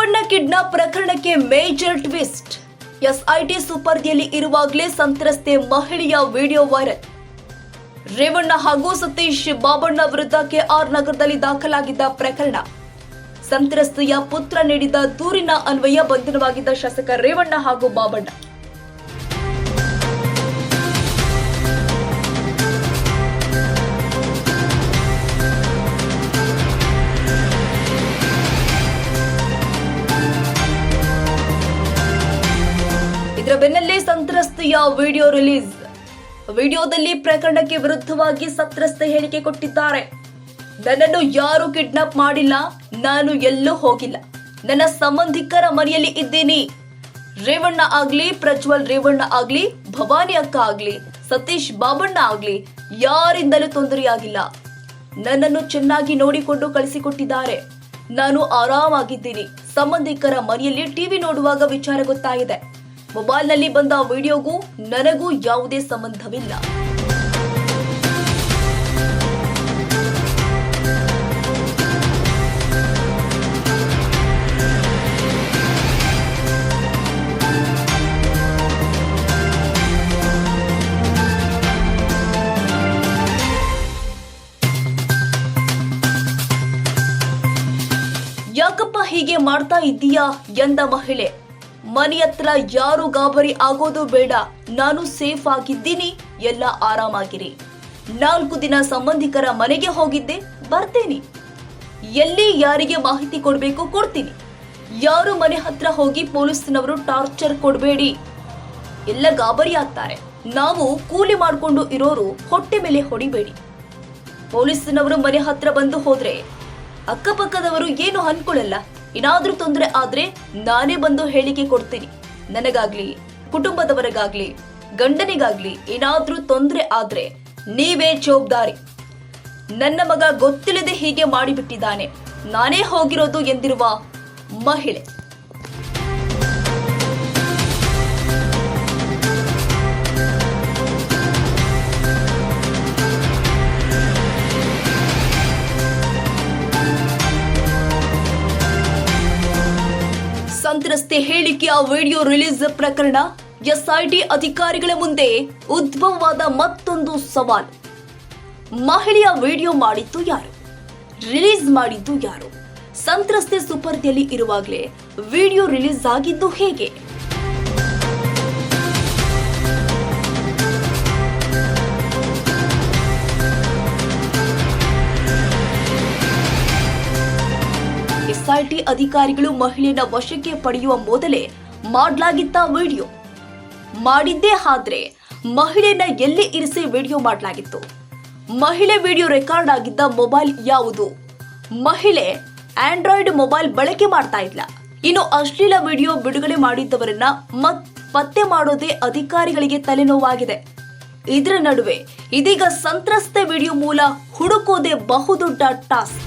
Revanna kidnap ಪ್ರಕರಣಕ್ಕೆ major twist. SIT ಸುಪರ್ದಿಯಲ್ಲಿ ಇರುವಾಗಲೇ ಸಂತ್ರಸ್ತೆ ಮಹಿಳೆಯ ವಿಡಿಯೋ ವೈರಲ್. ರೇವಣ್ಣ ಹಾಗೂ ಸತೀಶ್ ಬಾಬಣ್ಣ ವಿರುದ್ಧ ಕೆಆರ್ ನಗರದಲ್ಲಿ ದಾಖಲಾಗಿದ್ದ ಪ್ರಕರಣ. ಸಂತ್ರಸ್ತೆಯ ಪುತ್ರ ನೀಡಿದ ದೂರಿನ ಅನ್ವಯ ಬಂಧನವಾಗಿದ್ದ ಶಾಸಕ ರೇವಣ್ಣ ಹಾಗೂ ಬಾಬಣ್ಣ. ವಿಡಿಯೋ ರಿಲೀಸ್ ವಿಡಿಯೋದಲ್ಲಿ ಪ್ರಕರಣಕ್ಕೆ ವಿರುದ್ಧವಾಗಿ ಸತ್ರಸ್ಥ ಹೇಳಿಕೆ ಕೊಟ್ಟಿದ್ದಾರೆ. ನನ್ನನ್ನು ಯಾರು ಕಿಡ್ನಾಪ್ ಮಾಡಿಲ್ಲ, ನಾನು ಎಲ್ಲೂ ಹೋಗಿಲ್ಲ. ನನ್ನ ಸಂಬಂಧಿಕರ ಮನೆಯಲ್ಲಿ ಇದ್ದೀನಿ. ರೇವಣ್ಣ ಆಗ್ಲಿ, ಪ್ರಜ್ವಲ್ ರೇವಣ್ಣ ಆಗ್ಲಿ, ಭವಾನಿ ಅಕ್ಕ ಆಗ್ಲಿ, ಸತೀಶ್ ಬಾಬಣ್ಣ ಆಗ್ಲಿ, ಯಾರಿಂದಲೂ ತೊಂದರೆಯಾಗಿಲ್ಲ. ನನ್ನನ್ನು ಚೆನ್ನಾಗಿ ನೋಡಿಕೊಂಡು ಕಳಿಸಿಕೊಟ್ಟಿದ್ದಾರೆ. ನಾನು ಆರಾಮಾಗಿದ್ದೀನಿ. ಸಂಬಂಧಿಕರ ಮನೆಯಲ್ಲಿ ಟಿವಿ ನೋಡುವಾಗ ವಿಚಾರ ಗೊತ್ತಾಗಿದೆ. ಮೊಬೈಲ್ನಲ್ಲಿ ಬಂದ ವಿಡಿಯೋಗೂ ನನಗೂ ಯಾವುದೇ ಸಂಬಂಧವಿಲ್ಲ. ಯಾಕಪ್ಪ ಹೀಗೆ ಮಾಡ್ತಾ ಇದ್ದೀಯಾ ಎಂದ ಮಹಿಳೆ. ಮನೆ ಹತ್ರ ಯಾರು ಗಾಬರಿ ಆಗೋದು ಬೇಡ, ನಾನು ಸೇಫ್ ಆಗಿದ್ದೀನಿ, ಎಲ್ಲ ಆರಾಮಾಗಿರಿ. ನಾಲ್ಕು ದಿನ ಸಂಬಂಧಿಕರ ಮನೆಗೆ ಹೋಗಿದ್ದೆ, ಬರ್ತೇನೆ. ಎಲ್ಲಿ ಯಾರಿಗೆ ಮಾಹಿತಿ ಕೊಡಬೇಕು ಕೊಡ್ತೀನಿ. ಯಾರು ಮನೆ ಹತ್ರ ಹೋಗಿ ಪೊಲೀಸ್ನವರು ಟಾರ್ಚರ್ ಕೊಡಬೇಡಿ. ಎಲ್ಲ ಗಾಬರಿ ಆಗ್ತಾರೆ. ನಾವು ಕೂಲಿ ಮಾಡಿಕೊಂಡು ಇರೋರು ಹೊಟ್ಟೆ ಮೇಲೆ ಹೊಡಿಬೇಡಿ. ಪೊಲೀಸ್ನವರು ಮನೆ ಹತ್ರ ಬಂದು ಹೋದ್ರೆ ಅಕ್ಕಪಕ್ಕದವರು ಏನು ಅನ್ಕೊಳ್ಳಲ್ಲ. ಏನಾದ್ರೂ ತೊಂದರೆ ಆದ್ರೆ ನಾನೇ ಬಂದು ಹೇಳಿಕೆ ಕೊಡ್ತೀನಿ. ನನಗಾಗ್ಲಿ, ಕುಟುಂಬದವರಿಗಾಗ್ಲಿ, ಗಂಡನಿಗಾಗ್ಲಿ ಏನಾದ್ರೂ ತೊಂದರೆ ಆದ್ರೆ ನೀವೇ ಜವಾಬ್ದಾರಿ. ನನ್ನ ಮಗ ಗೊತ್ತಿಲ್ಲದೆ ಹೀಗೆ ಮಾಡಿಬಿಟ್ಟಿದ್ದಾನೆ. ನಾನೇ ಹೋಗಿರೋದು ಎಂದಿರುವ ಮಹಿಳೆ. ಸಂತ್ರಸ್ತೆ ಹೇಳಿಕೆಯ ವಿಡಿಯೋ ರಿಲೀಸ್ ಪ್ರಕರಣ ಎಸ್ಐಟಿ ಅಧಿಕಾರಿಗಳ ಮುಂದೆ ಉದ್ಭವವಾದ ಮತ್ತೊಂದು ಸವಾಲು. ಮಹಿಳೆಯ ವಿಡಿಯೋ ಮಾಡಿದ್ದು ಯಾರು? ರಿಲೀಸ್ ಮಾಡಿದ್ದು ಯಾರು? ಸಂತ್ರಸ್ತೆ ಸುಪರ್ದಿಯಲ್ಲಿ ಇರುವಾಗಲೇ ವಿಡಿಯೋ ರಿಲೀಸ್ ಆಗಿದ್ದು ಹೇಗೆ? ಎಸ್ಐಟಿ ಅಧಿಕಾರಿಗಳು ಮಹಿಳೆಯನ್ನ ವಶಕ್ಕೆ ಪಡೆಯುವ ಮೊದಲೇ ಮಾಡಲಾಗಿದ್ದ ವಿಡಿಯೋ. ಮಾಡಿದ್ದೇ ಆದ್ರೆ ಮಹಿಳೆಯನ್ನ ಎಲ್ಲಿ ಇರಿಸಿ ವಿಡಿಯೋ ಮಾಡಲಾಗಿತ್ತು. ಮಹಿಳೆ ವಿಡಿಯೋ ರೆಕಾರ್ಡ್ ಆಗಿದ್ದ ಮೊಬೈಲ್ ಯಾವುದು? ಮಹಿಳೆ ಆಂಡ್ರಾಯ್ಡ್ ಮೊಬೈಲ್ ಬಳಕೆ ಮಾಡ್ತಾ ಇಲ್ಲ. ಇನ್ನು ಅಶ್ಲೀಲ ವಿಡಿಯೋ ಬಿಡುಗಡೆ ಮಾಡಿದ್ದವರನ್ನ ಮತ್, ಪತ್ತೆ ಮಾಡೋದೇ ಅಧಿಕಾರಿಗಳಿಗೆ ತಲೆನೋವಾಗಿದೆ. ಇದರ ನಡುವೆ ಇದೀಗ ಸಂತ್ರಸ್ತೆ ವಿಡಿಯೋ ಮೂಲ ಹುಡುಕೋದೇ ಬಹುದೊಡ್ಡ ಟಾಸ್ಕ್.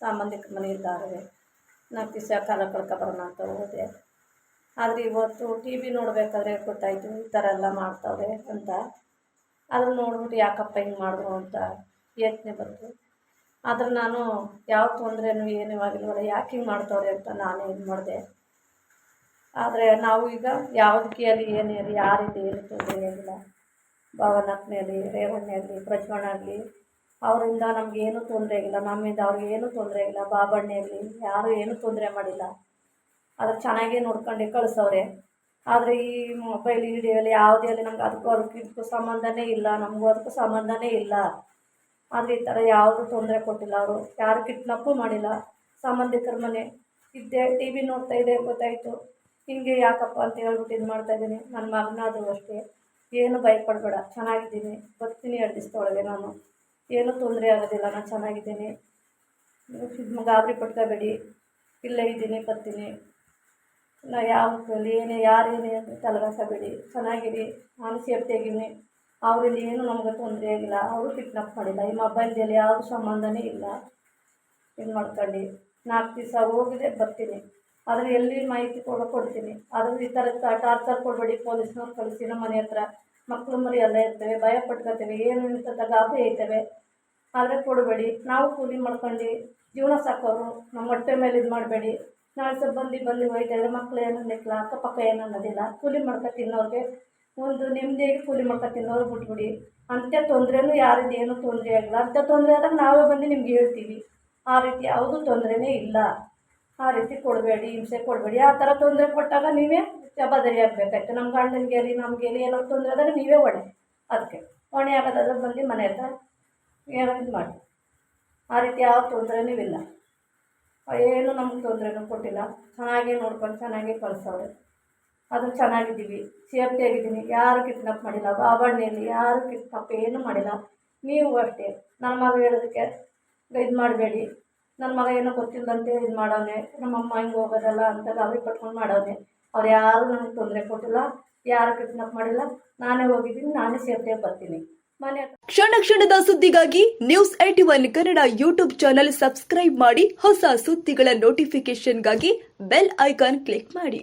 ಸಂಬಂಧಿಕರ ಮನೆ ಇದ್ದಾರೆ. ನಾಲ್ಕು ದಿವಸ ಕಾಲ ಕಳ್ಕೊಬರೋಣ ಅಂತ ಹೋದೆ. ಆದರೆ ಇವತ್ತು ಟಿ ವಿ ನೋಡಬೇಕಾದ್ರೆ ಗೊತ್ತಾಯಿತು, ಈ ಥರ ಎಲ್ಲ ಮಾಡ್ತಾವ್ರೆ ಅಂತ. ಅದನ್ನು ನೋಡ್ಬಿಟ್ಟು ಯಾಕಪ್ಪ ಹಿಂಗೆ ಮಾಡಿದ್ರು ಅಂತ ಯೋಚನೆ ಬಂತು. ಆದರೆ ನಾನು ಯಾವ ತೊಂದರೆನೂ ಏನೂ ಆಗಿಲ್ವಲ್ಲ, ಯಾಕೆ ಹಿಂಗೆ ಮಾಡ್ತಾವ್ರೆ ಅಂತ ನಾನೇ ಇದು ಮಾಡಿದೆ. ಆದರೆ ನಾವು ಈಗ ಯಾವುದಕ್ಕೆ ಅಲ್ಲಿ ಏನೇ ಇರಲಿ ಯಾರಿಂದ ಏನು ತೊಂದರೆ ಆಗಿಲ್ಲ ಭವನಕ್ಕನೇ ಆಗಲಿ ರೇವಣ್ಣ ಆಗಲಿ, ಪ್ರಜ್ವಣ್ಣ ಆಗಲಿ ಅವರಿಂದ ನಮಗೇನು ತೊಂದರೆ ಆಗಿಲ್ಲ ನಮ್ಮಿಂದ ಅವ್ರಿಗೆ ಏನೂ ತೊಂದರೆ ಆಗಿಲ್ಲ ಬಾಬಣ್ಣ ಇರಲಿ, ಯಾರೂ ಏನೂ ತೊಂದರೆ ಮಾಡಿಲ್ಲ. ಅದ್ರ ಚೆನ್ನಾಗೇ ನೋಡ್ಕೊಂಡು ಕಳಿಸವ್ರೆ. ಆದರೆ ಈ ಮೊಬೈಲ್ ವಿಡಿಯೋಲಿ ಯಾವುದೇ ಅಲ್ಲಿ ನಮ್ಗೆ ಅದಕ್ಕೂ ಅದಕ್ಕೂ ಇದಕ್ಕೂ ಸಂಬಂಧನೇ ಇಲ್ಲ, ನಮಗೂ ಅದಕ್ಕೂ ಸಂಬಂಧನೇ ಇಲ್ಲ. ಆದರೆ ಈ ಥರ ಯಾವುದೂ ತೊಂದರೆ ಕೊಟ್ಟಿಲ್ಲ ಅವರು. ಯಾರು ಕಿಟ್ನಪ್ ಮಾಡಿಲ್ಲ. ಸಂಬಂಧಿಕರ ಮನೆ ಇದ್ದೆ ಟಿ ವಿ ನೋಡ್ತಾ ಇದೆ ಗೊತ್ತಾಯಿತು. ಹಿಂಗೆ ಯಾಕಪ್ಪ ಅಂತ ಹೇಳ್ಬಿಟ್ಟು ಇದು ಮಾಡ್ತಾಯಿದ್ದೀನಿ ನನ್ನ ಮಗನಾದರೂ ಅಷ್ಟೇ. ಏನು ಭಯಪಡಬೇಡ. ಚೆನ್ನಾಗಿದ್ದೀನಿ. ಬರ್ತೀನಿ ಎರಡು ದಿವಸದೊಳಗೆ ನಾನು. ಏನೂ ತೊಂದರೆ ಆಗೋದಿಲ್ಲ, ನಾನು ಚೆನ್ನಾಗಿದ್ದೀನಿ. ನೀವು ಗಾಬರಿ ಪಡ್ಕೋಬೇಡಿ. ಇಲ್ಲೇ ಇದ್ದೀನಿ, ಬರ್ತೀನಿ. ನಾ ಯಾವ ಏನೇ ಯಾರೇನೇ ಅಂತ ತಲೆಗಾಸಬೇಡಿ ಚೆನ್ನಾಗಿರಿ, ನಾನು ಸೇಫ್ಟಿಯಾಗಿದ್ದೀನಿ. ಅವರಿಂದ ಏನೂ ನಮಗೆ ತೊಂದರೆ ಆಗಿಲ್ಲ, ಅವರು ಕಿಡ್ನಾಪ್ ಮಾಡಿಲ್ಲ. ಈ ಮೊಬೈಲ್ದಲ್ಲಿ ಯಾವ ಸಂಬಂಧನೇ ಇಲ್ಲ. ಇದು ಮಾಡ್ಕೊಂಡು ನಾಲ್ಕು ದಿವಸ ಹೋಗಿದೆ, ಬರ್ತೀನಿ. ಆದರೆ ಎಲ್ಲಿ ಮಾಹಿತಿ ಕೊಡೋ, ಕೊಡ್ತೀನಿ. ಆದರೂ ಈ ಥರ ಟಾರ್ಚರ್ ಕೊಡಬೇಡಿ, ಪೊಲೀಸ್ನವ್ರು ಕಳಿಸಿ ನಮ್ಮ ಮನೆ ಹತ್ರ. ಮಕ್ಕಳು ಮರಿ ಎಲ್ಲ ಇರ್ತವೆ ಭಯ ಪಟ್ಕೋತೇವೆ ಏನು ಅಂತ ಗಾಬರಿ ಐತವೆ. ಆದರೆ ಕೊಡಬೇಡಿ, ನಾವು ಕೂಲಿ ಮಾಡ್ಕೊಂಡು ಜೀವನ ಸಾಕೋರು, ನಮ್ಮ ಹೊಟ್ಟೆ ಮೇಲೆ ಇದು ಮಾಡಬೇಡಿ. ನಾಳೆ ಸ್ವಲ್ಪ ಬಂದು ಬಂದು ಹೋಯ್ತಾಯಿದ್ರೆ ಮಕ್ಳು ಏನೂ ಅನ್ನಿಕ್ಲ ಅಕ್ಕಪಕ್ಕ ಏನು ಅನ್ನೋದಿಲ್ಲ ಕೂಲಿ ಮಾಡ್ಕೊ ತಿನ್ನೋರಿಗೆ ಒಂದು ನೆಮ್ಮದಿಯಾಗಿ ಕೂಲಿ ಮಾಡ್ಕೊ ತಿನ್ನೋರು ಬಿಟ್ಬಿಡಿ. ಅಂತ ತೊಂದರೆನೂ ಯಾರಿಂದ ಏನೂ ತೊಂದರೆ ಆಗಿಲ್ಲ ಅಂಥ ತೊಂದರೆ ಆದಾಗ ನಾವೇ ಬಂದು ನಿಮ್ಗೆ ಹೇಳ್ತೀವಿ. ಆ ರೀತಿ ಯಾವುದೂ ತೊಂದರೆನೇ ಇಲ್ಲ. ಆ ರೀತಿ ಕೊಡಬೇಡಿ, ಹಿಂಸೆ ಕೊಡಬೇಡಿ. ಆ ಥರ ತೊಂದರೆ ಕೊಟ್ಟಾಗ ನೀವೇ ಜವಾಬ್ದಾರಿ ಆಗಬೇಕಾಯ್ತು ನಮ್ಮ ಗಂಡನಿಗೆ ಅಲ್ಲಿ ನಮಗೆ ಆಗಲಿ ಏನೋ ತೊಂದರೆ ಆದರೆ ನೀವೇ ಹೊಣೆ ಅದಕ್ಕೆ ಹೊಣೆ ಆಗೋದಾದ್ರೆ ಬಂದು ಮನೆ ಹತ್ರ ಏನೋ ಇದು ಮಾಡಿ. ಆ ರೀತಿ ಯಾವ ತೊಂದರೆನೂ ಇಲ್ಲ. ಏನು ನಮ್ಗೆ ತೊಂದರೆನೂ ಕೊಟ್ಟಿಲ್ಲ. ಚೆನ್ನಾಗೇ ನೋಡ್ಕೊಂಡು ಚೆನ್ನಾಗೇ ಕಳಿಸೋರು ಅದು ಚೆನ್ನಾಗಿದ್ದೀವಿ. ಸೇಫ್ಟಿ ಆಗಿದ್ದೀನಿ. ಯಾರು ಕಿಡ್ನಾಪ್ ಮಾಡಿಲ್ಲ. ಬಾಬಣ್ಣೆಯಲ್ಲಿ ಯಾರು ಕಿಟ್ನಪ್ ಏನೂ ಮಾಡಿಲ್ಲ. ನೀವು ಅಷ್ಟೇ. ನನ್ನ ಮಗ ಹೇಳೋದಕ್ಕೆ ಇದು ಮಾಡಬೇಡಿ. ನನ್ನ ಮಗ ಏನೋ ಗೊತ್ತಿಲ್ಲದಂತೆ ಇದು ಮಾಡೋನೆ ನಮ್ಮಮ್ಮ ಹಿಂಗೆ ಹೋಗೋದಲ್ಲ ಅಂತ ಗಾಬರಿ ಪಟ್ಕೊಂಡು ಮಾಡವನೆ. ಅವ್ರು ಯಾರು ನನಗೆ ತೊಂದರೆ ಕೊಟ್ಟಿಲ್ಲ, ಯಾರು ಕಿಡ್ನಾಪ್ ಮಾಡಿಲ್ಲ, ನಾನೇ ಹೋಗಿದ್ದೀನಿ, ನಾನೇ ಸೇರ್ತೇ ಬರ್ತೀನಿ. ಕ್ಷಣ ಕ್ಷಣದ ಸುದ್ದಿಗಾಗಿ news eighty one Kannada YouTube channel subscribe ಮಾಡಿ ಹೊಸ ಸುದ್ದಿಗಳ ನೋಟಿಫಿಕೇಶನ್ಗಾಗಿ ಬೆಲ್ ಐಕಾನ್ ಕ್ಲಿಕ್ ಮಾಡಿ.